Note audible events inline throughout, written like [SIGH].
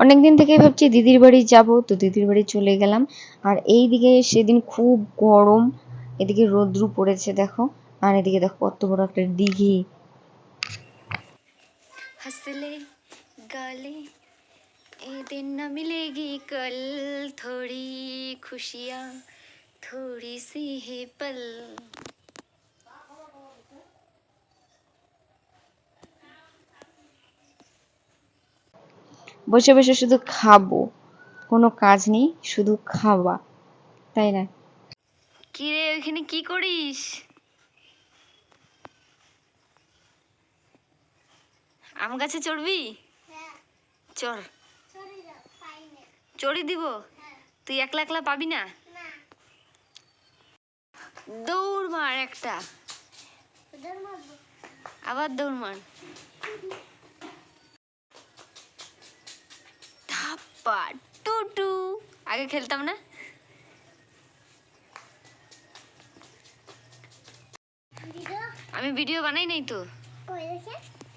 অনেক দিন থেকেই ভাবছি দিদির বাড়ি যাব, তো দিদির বাড়ি চলে গেলাম। আর এই দিকে সেদিন খুব গরম, এদিকে রোদ্রু পড়েছে দেখো, আর এদিকে দেখো কত বড় একটা দিঘি। হাসলে গালে এ দিন না মিলেগি কল, থোড়ি খুশিয়া, থোড়ি সি হে পল। বসে বসে শুধু খাব। কোনো কাজ নেই শুধু খাওয়া। তাই না? কি রে ওইখানে কি করিস? আম গাছে চড়বি? চড়। চড়ি দিব? তুই একলা একলা পাবি না? দৌড় মার একটা। আবার দৌড় মার। ধাপ্পা টুটু। আগে খেলতাম না? আমি ভিডিও বানাই নাই তো।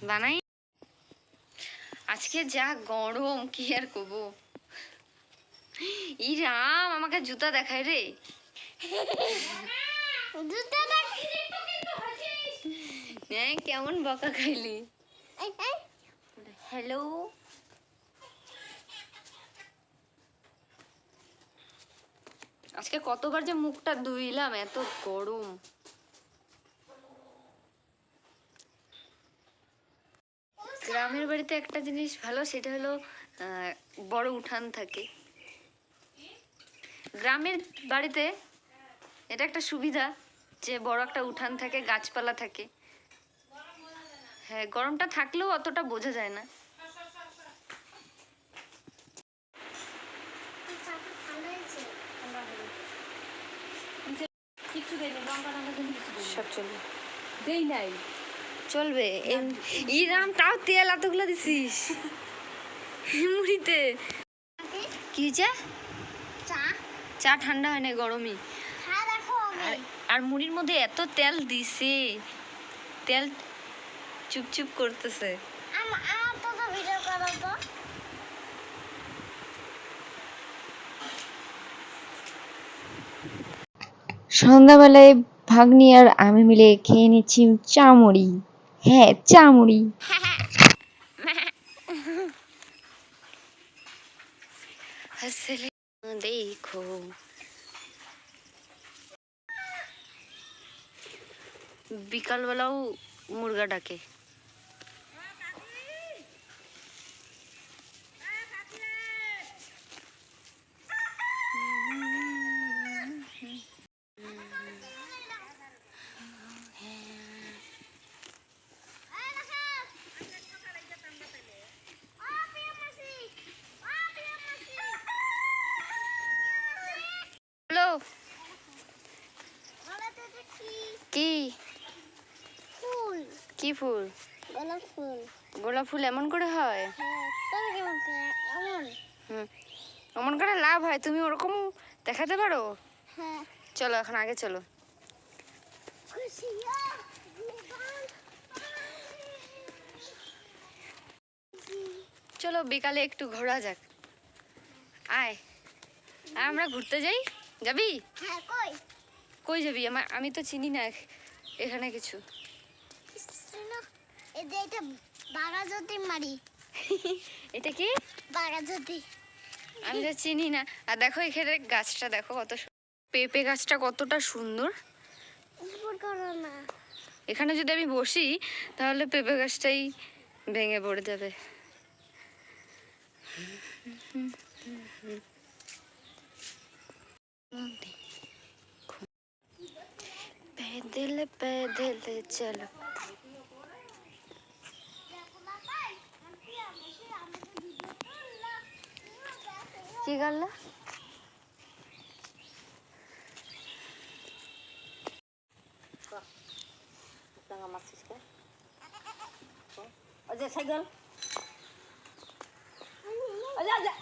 বানাই? আজকে যা গরম কি আর করব? ই রাম আমাকে জুতা দেখায় রে। হ্যাঁ কেমন বকা খাইলি? হ্যালো? আজকে কতবার যে মুখটা ধুইলাম, এত গরম। গ্রামের বাড়িতে একটা জিনিস ভালো, সেটা হলো বড় উঠান থাকে। গ্রামের বাড়িতে এটা একটা সুবিধা যে বড় একটা উঠান থাকে, গাছপালা থাকে। হ্যাঁ গরমটা থাকলেও অতটা বোঝা যায় না। সব চলবে। দেই নাই। চলবে। ইরাম তাও তেল এতগুলো দিছিস। মুড়িতে। কি চা। চা ঠান্ডা হয় না গরমই। আর আর মুড়ির মধ্যে এত তেল দিছে। তেল চুপ চুপ করতেছে। সন্ধ্যাবেলায় ভাগ্নি আর আমি মিলে খেয়ে নিচ্ছি চামড়ি। হ্যাঁ চামড়ি। দেখো। বিকালবেলাও মুরগা ডাকে। ফুল? গোলাপ ফুল। গোলাপ ফুল এমন করে হয়? হ্যাঁ করে? হুম। লাভ হয়? তুমি ওরকম দেখাতে পারো? হ্যাঁ। চলো এখন আগে চলো। চলো বিকালে একটু ঘোরা যাক। আয়। আমরা ঘুরতে যাই? যাবি? হ্যাঁ কই? যাবি? আমার আমি তো চিনি না এখানে কিছু। এই যে এটা বাগাজতি মারি [LAUGHS] এটা কি বাগাজতি আমি তো চিনি না আর দেখো এখানে গাছটা দেখো কত সু- পেঁপে গাছটা কতটা সুন্দর উপর করো না এখানে যদি আমি বসি তাহলে পেঁপে গাছটাই ভেঙে পড়ে যাবে पैदल पैदल चलो কি করলা অজয় সাইকেল অজয় অজয়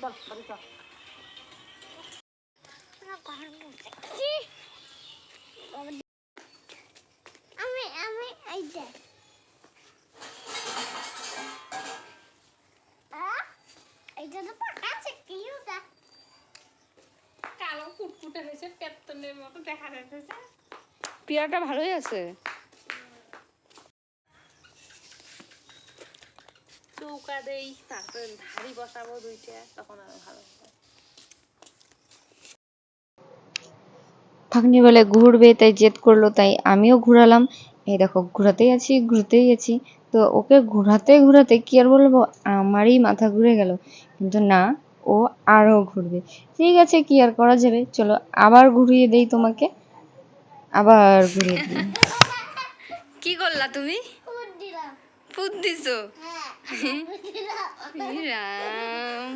চল বাড়ি চল আমি দেখা যাচ্ছে পেয়ারাটা ভালোই আছে। চৌকা দেই তারপরে ধাড়ি বসাবো দুইটা তখন আরও ভালো ভাগ্নি বলে ঘুরবে তাই জেদ করল তাই আমিও ঘুরালাম। এই দেখো ঘুরাতেই আছি ঘুরতেই আছি। তো ওকে ঘোরাতে ঘোরাতে কি আর বলব? আমারই মাথা ঘুরে গেল। কিন্তু না ও আরও ঘুরবে। ঠিক আছে কি আর করা যাবে? চলো আবার ঘুরিয়ে দেই তোমাকে। আবার ঘুরিয়ে দিই। [LAUGHS] কি করলা তুমি? ফুট দিছো? হ্যাঁ [LAUGHS] রাম।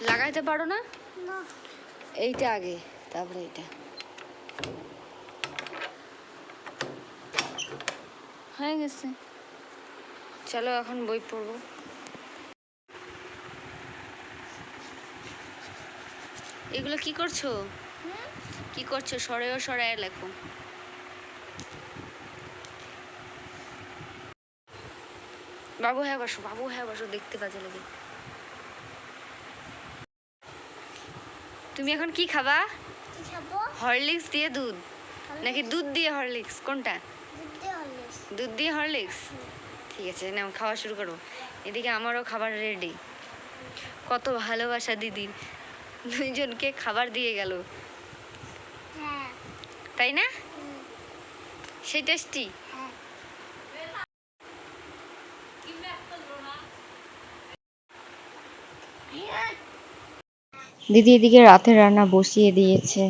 লাগাইতে পারো না? এইটা আগে তারপরে এইটা। হয়ে গেছে। চলো এখন বই পড়ব। এগুলো কি করছ? কি করছ? সরেও সরায় লেখো। বাবু হ্যাঁ বসো বাবু হ্যাঁ বসো দেখতে বাজে লাগে। তুমি এখন কি খাবা? হরলিক্স দিয়ে দুধ। নাকি দুধ দিয়ে হরলিক্স? কোনটা? দুধ দিয়ে হরলিক্স। ঠিক আছে নাও খাওয়া শুরু করো। এদিকে আমারও খাবার রেডি কত ভালোবাসা দিদির দুইজনকে খাবার দিয়ে গেল। হ্যাঁ। তাই না? সেই টেস্টি দিদি এদিকে রাতের রান্না বসিয়ে দিয়েছে।